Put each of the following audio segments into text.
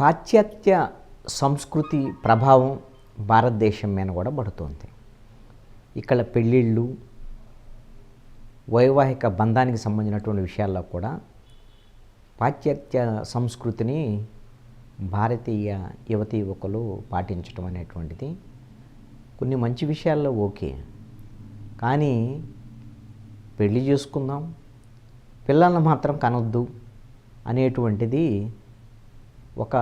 పాశ్చాత్య సంస్కృతి ప్రభావం భారతదేశం మీద కూడా పడుతుంది. ఇక్కడ పెళ్ళిళ్ళు వైవాహిక బంధానికి సంబంధించినటువంటి విషయాల్లో కూడా పాశ్చాత్య సంస్కృతిని భారతీయ యువతి యువకులు పాటించడం అనేటువంటిది కొన్ని మంచి విషయాల్లో ఓకే. కానీ పెళ్ళి చేసుకుందాం పిల్లల్ని మాత్రం కనొద్దు అనేటువంటిది ఒక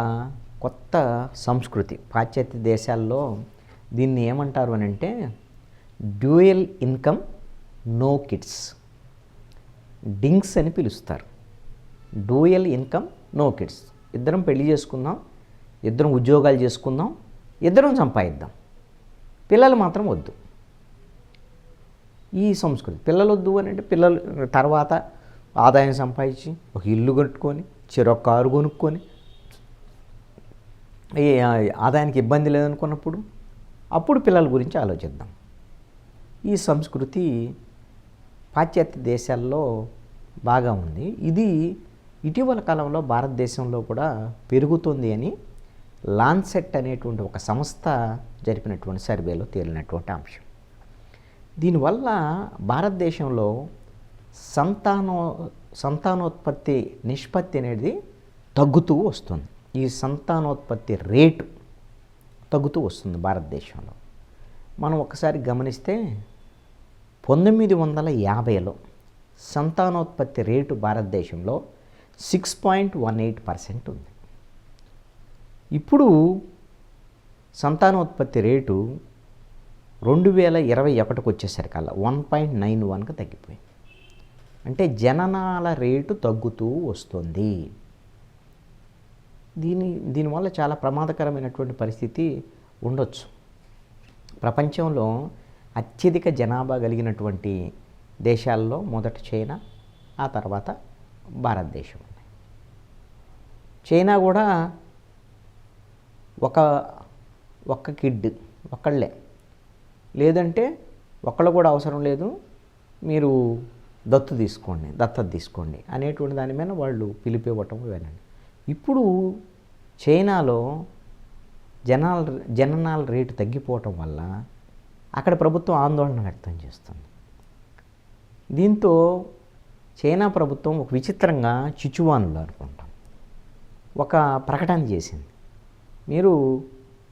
కొత్త సంస్కృతి పాశ్చాత్య దేశాల్లో దీన్ని ఏమంటారు అని అంటే dual income no kids. Dinks అని పిలుస్తారు. Dual income no kids. ఇద్దరం పెళ్ళి చేసుకుందాం ఇద్దరం ఉద్యోగాలు చేసుకుందాం ఇద్దరం సంపాదిద్దాం. పిల్లలు మాత్రం వద్దు. ఈ సంస్కృతి పిల్లలు వద్దు అని అంటే పిల్లలు తర్వాత ఆదాయం సంపాదించి ఒక ఇల్లు కట్టుకొని చెరొక కారు కొనుక్కొని ఆదాయానికి ఇబ్బంది లేదనుకున్నప్పుడు అప్పుడు పిల్లల గురించి ఆలోచిద్దాం. ఈ సంస్కృతి పాశ్చాత్య దేశాల్లో బాగా ఉంది. ఇది ఇటీవల కాలంలో భారతదేశంలో కూడా పెరుగుతుంది అని లాన్సెట్ అనేటువంటి ఒక సంస్థ జరిపినటువంటి సర్వేలో తేలినటువంటి అంశం. దీనివల్ల భారతదేశంలో సంతానో సంతానోత్పత్తి నిష్పత్తి అనేది తగ్గుతూ వస్తుంది. ఈ సంతానోత్పత్తి రేటు తగ్గుతూ వస్తుంది భారతదేశంలో. మనం ఒకసారి గమనిస్తే పంతొమ్మిది వందల యాభైలో సంతానోత్పత్తి రేటు భారతదేశంలో six point one eight percent ఉంది. ఇప్పుడు సంతానోత్పత్తి రేటు రెండు వేల ఇరవై ఒకటికి వచ్చేసరికల్లా వన్ పాయింట్ నైన్ వన్కి తగ్గిపోయింది. అంటే జననాల రేటు తగ్గుతూ వస్తుంది. దీని దీనివల్ల చాలా ప్రమాదకరమైనటువంటి పరిస్థితి ఉండొచ్చు. ప్రపంచంలో అత్యధిక జనాభా కలిగినటువంటి దేశాల్లో మొదట చైనా ఆ తర్వాత భారతదేశం. చైనా కూడా ఒక ఒక్క కిడ్ ఒక్కళ్ళే. లేదంటే ఒక్కళ్ళు కూడా అవసరం లేదు మీరు దత్తు తీసుకోండి దత్తత తీసుకోండి అనేటువంటి దాని మీద వాళ్ళు పిలిపివ్వటం ఇవన్నీ ఇప్పుడు చైనాలో జనాల జననాల రేటు తగ్గిపోవటం వల్ల అక్కడ ప్రభుత్వం ఆందోళన వ్యక్తం చేస్తుంది. దీంతో చైనా ప్రభుత్వం ఒక విచిత్రంగా చిచువానులు అనుకుంటాం. ఒక ప్రకటన చేసింది. మీరు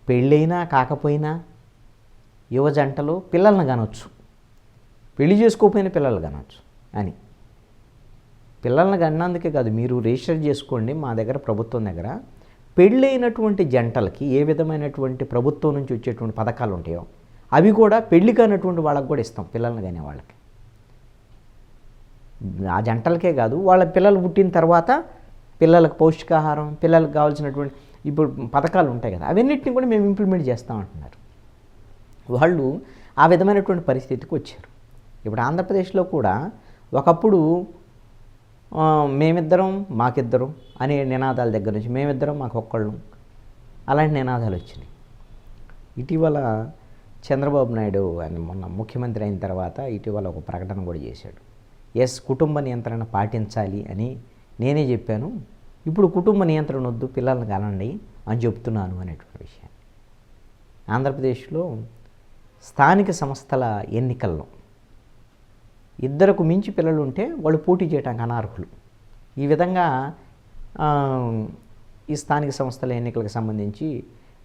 పెళ్ళైనా కాకపోయినా యువజంటలు పిల్లల్ని కనొచ్చు. పెళ్ళి చేసుకోకపోయిన పిల్లలు కనొచ్చు అని. పిల్లల్ని కన్నందుకే కాదు మీరు రిజిస్టర్ చేసుకోండి మా దగ్గర ప్రభుత్వం దగ్గర. పెళ్ళైనటువంటి జంటలకి ఏ విధమైనటువంటి ప్రభుత్వం నుంచి వచ్చేటువంటి పథకాలు ఉంటాయో అవి కూడా పెళ్ళి కానటువంటి వాళ్ళకి కూడా ఇస్తాం పిల్లల్ని కానీ వాళ్ళకి. ఆ జంటలకే కాదు వాళ్ళ పిల్లలు పుట్టిన తర్వాత పిల్లలకు పౌష్టికాహారం పిల్లలకు కావాల్సినటువంటి ఇప్పుడు పథకాలు ఉంటాయి కదా అవన్నిటిని కూడా మేము ఇంప్లిమెంట్ చేస్తామంటున్నారు వాళ్ళు ఆ విధమైనటువంటి పరిస్థితికి వచ్చారు. ఇప్పుడు ఆంధ్రప్రదేశ్లో కూడా ఒకప్పుడు మేమిద్దరం మాకిద్దరం అనే నినాదాల దగ్గర నుంచి మేమిద్దరం మాకు ఒక్కళ్ళు. అలాంటి నినాదాలు వచ్చినాయి. ఇటీవల చంద్రబాబు నాయుడు అని మొన్న ముఖ్యమంత్రి అయిన తర్వాత ఇటీవల ఒక ప్రకటన కూడా చేశాడు. ఎస్ కుటుంబ నియంత్రణ పాటించాలి అని నేనే చెప్పాను. ఇప్పుడు కుటుంబ నియంత్రణ వద్దు పిల్లల్ని కనండి అని చెప్తున్నాను అనేటువంటి విషయాన్ని. ఆంధ్రప్రదేశ్లో స్థానిక సంస్థల ఎన్నికల్లో ఇద్దరకు మించి పిల్లలు ఉంటే వాళ్ళు పోటీ చేయడానికి అనర్హులు. ఈ విధంగా ఈ స్థానిక సంస్థల ఎన్నికలకు సంబంధించి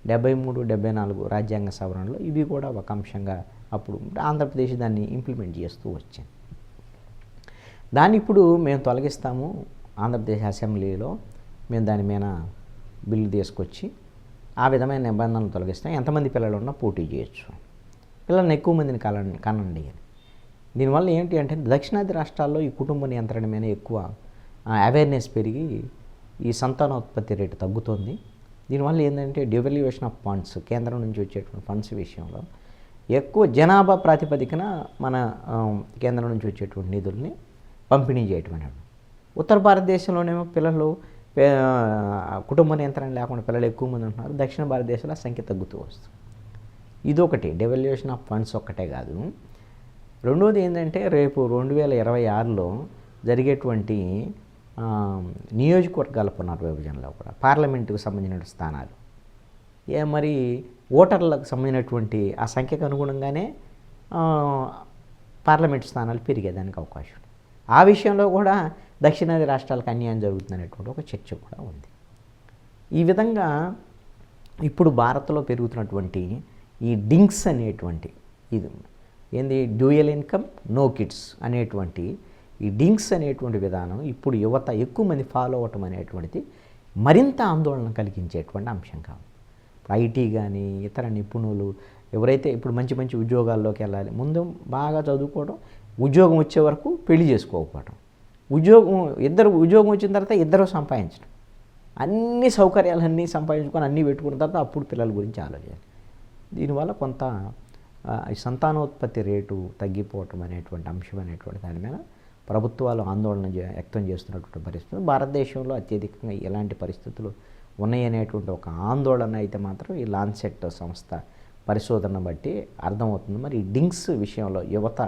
డెబ్బై మూడు డెబ్బై నాలుగు రాజ్యాంగ సవరణలో ఇవి కూడా ఒక అంశంగా అప్పుడు ఆంధ్రప్రదేశ్ దాన్ని ఇంప్లిమెంట్ చేస్తూ వచ్చింది దాన్ని ఇప్పుడు మేము తొలగిస్తాము ఆంధ్రప్రదేశ్ అసెంబ్లీలో. మేము దాని మీద బిల్లు తీసుకొచ్చి ఆ విధమైన నిబంధనలు తొలగిస్తాం. ఎంతమంది పిల్లలు ఉన్నా పోటీ చేయొచ్చు. పిల్లల్ని ఎక్కువ మందిని కలండి కనండి అని దీనివల్ల ఏంటి అంటే దక్షిణాది రాష్ట్రాల్లో ఈ కుటుంబ నియంత్రణ మీద ఎక్కువ అవేర్నెస్ పెరిగి ఈ సంతానోత్పత్తి రేటు తగ్గుతుంది. దీనివల్ల ఏంటంటే డివల్యూషన్ ఆఫ్ ఫండ్స్ కేంద్రం నుంచి వచ్చేటువంటి ఫండ్స్ విషయంలో ఎక్కువ జనాభా ప్రాతిపదికన మన కేంద్రం నుంచి వచ్చేటువంటి నిధుల్ని పంపిణీ చేయటం అనేది ఉత్తర భారతదేశంలోనేమో పిల్లలు కుటుంబ నియంత్రణ లేకుండా పిల్లలు ఎక్కువ మంది ఉంటున్నారు. దక్షిణ భారతదేశంలో సంఖ్య తగ్గుతూ వస్తుంది. ఇదొకటి. డెవల్యూషన్ ఆఫ్ ఫండ్స్ ఒక్కటే కాదు. రెండవది ఏంటంటే రేపు రెండు వేల ఇరవై ఆరులో జరిగేటువంటి నియోజకవర్గాల పునర్విభజనలో కూడా పార్లమెంటుకు సంబంధించిన స్థానాలు. ఏ మరి ఓటర్లకు సంబంధించినటువంటి ఆ సంఖ్యకు అనుగుణంగానే పార్లమెంట్ స్థానాలు పెరిగేదానికి అవకాశం ఆ విషయంలో కూడా దక్షిణాది రాష్ట్రాలకు అన్యాయం జరుగుతుందనేటువంటి ఒక చర్చ కూడా ఉంది. ఈ విధంగా ఇప్పుడు భారత్లో పెరుగుతున్నటువంటి ఈ డింక్స్ అనేటువంటి ఇది ఏంది? డ్యూయల్ ఇన్కమ్ నో కిడ్స్ అనేటువంటి ఈ డింక్స్ అనేటువంటి విధానం ఇప్పుడు యువత ఎక్కువ మంది ఫాలో అవటం అనేటువంటిది మరింత ఆందోళన కలిగించేటువంటి అంశం కావాలి ఐటీ కానీ ఇతర నిపుణులు ఎవరైతే ఇప్పుడు మంచి మంచి ఉద్యోగాల్లోకి వెళ్ళాలి ముందు బాగా చదువుకోవడం ఉద్యోగం వచ్చే వరకు పెళ్ళి చేసుకోకపోవడం ఉద్యోగం ఇద్దరు ఉద్యోగం వచ్చిన తర్వాత ఇద్దరు సంపాదించడం అన్ని సౌకర్యాలన్నీ సంపాదించుకొని అన్నీ పెట్టుకున్న తర్వాత అప్పుడు పిల్లల గురించి ఆలోచించాలి. దీనివల్ల కొంత ఈ సంతానోత్పత్తి రేటు తగ్గిపోవటం అనేటువంటి అంశం అనేటువంటి దాని మీద ప్రభుత్వాలు ఆందోళన వ్యక్తం చేస్తున్నటువంటి పరిస్థితులు. భారతదేశంలో అత్యధికంగా ఎలాంటి పరిస్థితులు ఉన్నాయనేటువంటి ఒక ఆందోళన అయితే మాత్రం ఈ లాన్సెట్ సంస్థ పరిశోధన బట్టి అర్థమవుతుంది. మరి ఈ విషయంలో యువత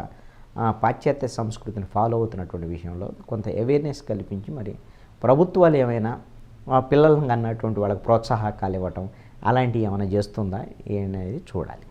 పాశ్చాత్య సంస్కృతిని ఫాలో అవుతున్నటువంటి విషయంలో కొంత అవేర్నెస్ కల్పించి మరి ప్రభుత్వాలు ఏమైనా ఆ పిల్లలను అన్నటువంటి వాళ్ళకి ప్రోత్సాహకాలు ఇవ్వటం అలాంటివి ఏమైనా చేస్తుందా అనేది చూడాలి.